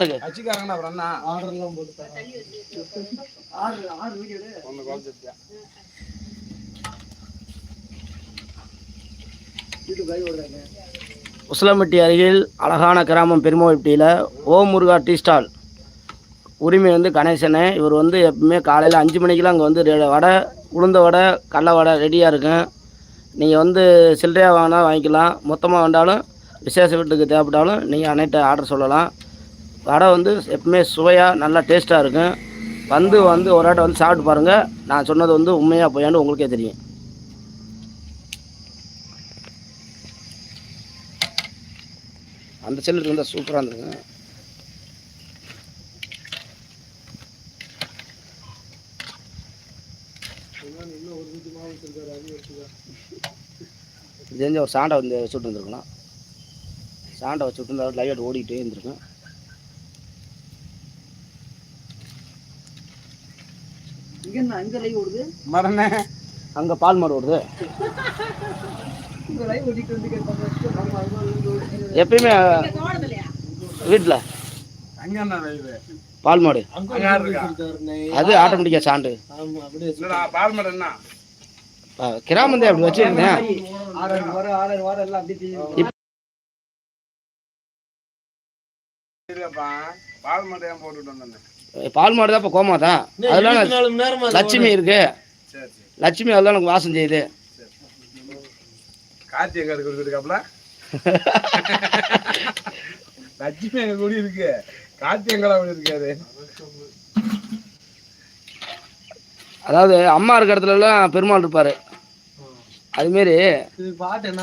அச்சுக்காரங்கண்ணா அப்புறம் ஆர்டர்லாம் போட்டு வீடியோ ஒன்று உசிலம்பட்டி அருகில் அழகான கிராமம் பெருமாள்பட்டியில் ஓம் முருகா டீ ஸ்டால். உரிமை வந்து கணேசனே. இவர் வந்து எப்பவுமே காலையில் அஞ்சு மணிக்கெலாம் அங்கே வந்து ரெ- வடை உளுந்த வடை கடல வடை ரெடியாக இருக்கும். நீங்கள் வந்து சில்லறையாக வாங்கினா வாங்கிக்கலாம். மொத்தமாக வேண்டாலும் விசேஷ வீட்டுக்கு தேவைப்பட்டாலும் நீங்கள் அனைத்து ஆர்டர் சொல்லலாம். வடை வந்து எப்பவுமே சுவையாக நல்லா டேஸ்ட்டாக இருக்கும். வந்து வந்து ஒரு ஆட்டை வந்து சாப்பிட்டு பாருங்கள் நான் சொன்னது வந்து உண்மையாக போயான்னு உங்களுக்கே தெரியும். அந்த செல்லு இருந்தால் சூப்பராக இருந்துருங்க ஒரு தெரிஞ்ச ஒரு சாண்டை வந்து வச்சுட்டு இருந்திருக்கலாம் சாண்டை வச்சுட்டு இருந்தால் லைட் ஓடிக்கிட்டே இருந்திருக்கேன் இங்க என்ன அங்க லைவ் ஓடுது மரணே. அங்கே பால் மாடு ஓடுது. எப்பயுமே வீட்டில் பால் மாடு. அது ஆட்டோமேட்டிக்காக சாண்டு ஆமா அப்படியே இல்லடா பால் மாடு என்ன? கிராமந்தே அப்படி வச்சுருந்தேன். ஆறாயிரம் வாரம் ஆறாயிரம் வாரம் எல்லாம் அப்படியே தெரியும் இல்லப்பா பால் மாடு ஏன் போட்டுட்டு வந்தேன் பால் மாடு தான் இப்போ கோமா தான். அதெல்லாம் லட்சுமி இருக்கு சரி சரி லட்சுமி அதெல்லாம் எனக்கு வாசம் செய்யுது. எங்க இருக்காப்ல லட்சுமி எங்க கூடி இருக்கு. கார்த்தி எங்கடா கூடி இருக்காரு அதாவது அம்மா இருக்க இடத்துலலாம் பெருமாள் இருப்பார். அதுமாரி இது பாட்டு என்ன